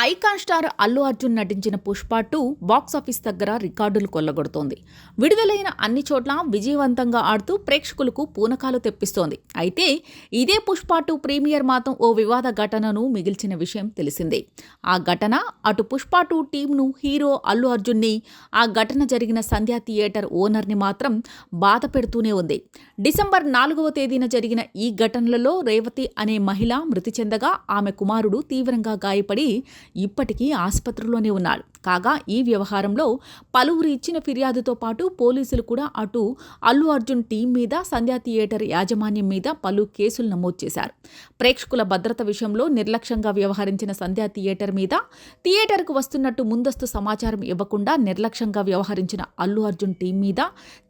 Icon star Allu Arjun నటించిన Pushpa two box office దగ్గర రికార్డులు కొల్లగొడుతోంది. విడుదలైన అన్ని చోట్ల విజయవంతంగా ఆడుతూ ప్రేక్షకులకు పూనకాలు తెప్పిస్తోంది. అయితే ఇదే పుష్ప టూ ప్రీమియర్ మాత్రం ఓ వివాద ఘటనను మిగిల్చిన విషయం తెలిసిందే. ఆ ఘటన అటు పుష్ప టూ టీంను హీరో అల్లు అర్జున్ని ఆ ఘటన జరిగిన సంధ్యా థియేటర్ ఓనర్ని మాత్రం బాధ పెడుతూనే ఉంది. డిసెంబర్ నాలుగవ తేదీన జరిగిన ఈ ఘటనలలో రేవతి అనే మహిళ మృతి చెందగా ఆమె కుమారుడు తీవ్రంగా గాయపడి ఇప్పటికీ ఆసుపత్రిలోనే ఉన్నాడు కాగా ఈ వ్యవహారంలో పలువురు ఇచ్చిన ఫిర్యాదుతో పాటు పోలీసులు కూడా అటు అల్లు అర్జున్ టీం మీద సంధ్యా థియేటర్ యాజమాన్యం మీద పలు కేసులు నమోదు చేశారు. ప్రేక్షకుల భద్రత విషయంలో నిర్లక్ష్యంగా వ్యవహరించిన సంధ్యా థియేటర్ మీద థియేటర్కు వస్తున్నట్టు ముందస్తు సమాచారం ఇవ్వకుండా నిర్లక్ష్యంగా వ్యవహరించిన అల్లు అర్జున్ టీం మీద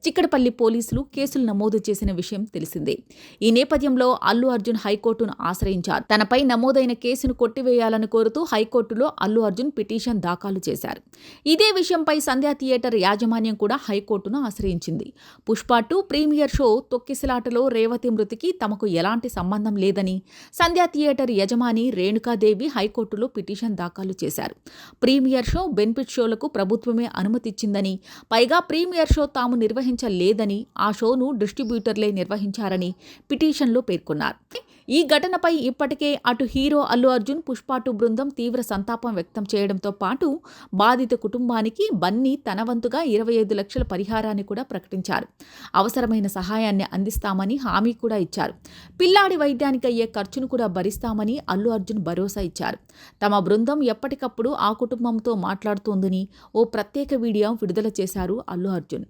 చిక్కడపల్లి పోలీసులు కేసులు నమోదు చేసిన విషయం తెలిసిందే. ఈ నేపథ్యంలో అల్లు అర్జున్ హైకోర్టును ఆశ్రయించారు. తనపై నమోదైన కేసును కొట్టివేయాలని కోరుతూ హైకోర్టు హైకోర్టులో అల్లు అర్జున్ పిటిషన్ దాఖలు చేశారు. ఇదే విషయంపై సంధ్యా థియేటర్ యాజమాన్యం కూడా హైకోర్టును ఆశ్రయించింది. పుష్ప టూ ప్రీమియర్ షో తొక్కిసలాటలో రేవతి మృతికి తమకు ఎలాంటి సంబంధం లేదని సంధ్యా థియేటర్ యజమాని రేణుకాదేవి హైకోర్టులో పిటిషన్ దాఖలు చేశారు. ప్రీమియర్ షో బెనిఫిట్ షోలకు ప్రభుత్వమే అనుమతిచ్చిందని పైగా ప్రీమియర్ షో తాము నిర్వహించలేదని ఆ షోను డిస్ట్రిబ్యూటర్లే నిర్వహించారని పిటిషన్లో పేర్కొన్నారు. ఈ ఘటనపై ఇప్పటికే అటు హీరో అల్లు అర్జున్ పుష్పాటు బృందం తీవ్ర సంతాపం వ్యక్తం చేయడంతో పాటు బాధిత కుటుంబానికి బన్నీ తన వంతుగా ఇరవై ఐదు లక్షల పరిహారాన్ని కూడా ప్రకటించారు. అవసరమైన సహాయాన్ని అందిస్తామని హామీ కూడా ఇచ్చారు. పిల్లాడి వైద్యానికి అయ్యే ఖర్చును కూడా భరిస్తామని అల్లు అర్జున్ భరోసా ఇచ్చారు. తమ బృందం ఎప్పటికప్పుడు ఆ కుటుంబంతో మాట్లాడుతోందని ఓ ప్రత్యేక వీడియో విడుదల చేశారు అల్లు అర్జున్.